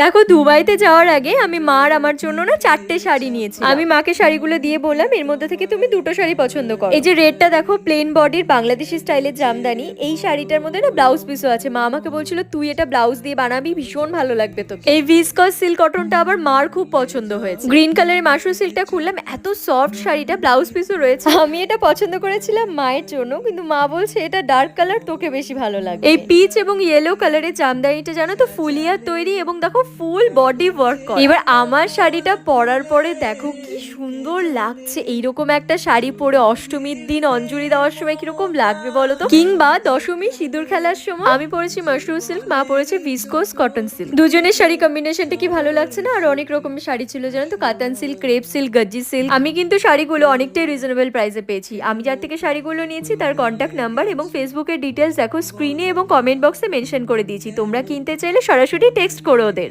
দেখো, দুবাইতে যাওয়ার আগে আমি মার আমার জন্য না চারটে শাড়ি নিয়েছি। আমি মাকে শাড়িগুলো দিয়ে বললাম, এর মধ্যে থেকে তুমি দুটো শাড়ি পছন্দ করো। এই যে রেডটা দেখো প্লেন বডির বাংলাদেশি স্টাইলের জামদানি, এই শাড়িটার মধ্যে না ব্লাউজ পিসও আছে। মা আমাকে বলছিল, তুই এটা ব্লাউজ দিয়ে বানাবি, ভীষণ ভালো লাগবে তোকে। এই ভিসকস সিল্ক কটনটা আবার মার খুব পছন্দ হয়েছে। গ্রিন কালারের মাশরু সিল্কটা খুললাম, এত সফট শাড়িটা ব্লাউজ পিসও রয়েছে। আমি এটা পছন্দ করেছিলাম মায়ের জন্য, কিন্তু মা বলছে, এটা ডার্ক কালার তোকে বেশি ভালো লাগে এই পিচ এবং ইয়েলো কালারের জামদানিটা জানো তো, ফুলিয়া তৈরি এবং দেখো ফুল বডি ওয়ার্ক করা। এবার আমার শাড়িটা পরার পরে দেখো কি সুন্দর লাগছে। এইরকম একটা শাড়ি পরে অষ্টমীর দিন অঞ্জলি দেওয়ার সময় কীরকম লাগবে বলো তো? কিংবা দশমী সিঁদুর খেলার সময় আমি পরেছি মাশরুম সিল্ক মা পরেছে ভিসকোস কটন সিল্ক দুজনের শাড়ি কম্বিনেশনটা কি ভালো লাগছে না? আর অনেক রকমের শাড়ি ছিল জানো তো Katan silk crepe silk Gajji silk আমি কিন্তু শাড়িগুলো অনেকটাই রিজনেবল প্রাইসে পেয়েছি। আমি যার থেকে শাড়িগুলো নিয়েছি তার কন্ট্যাক্ট নাম্বার এবং ফেসবুকের ডিটেলস দেখো স্ক্রিনে এবং কমেন্ট বক্সে মেনশন করে দিয়েছি। তোমরা কিনতে চাইলে সরাসরি টেক্সট করো ওদের।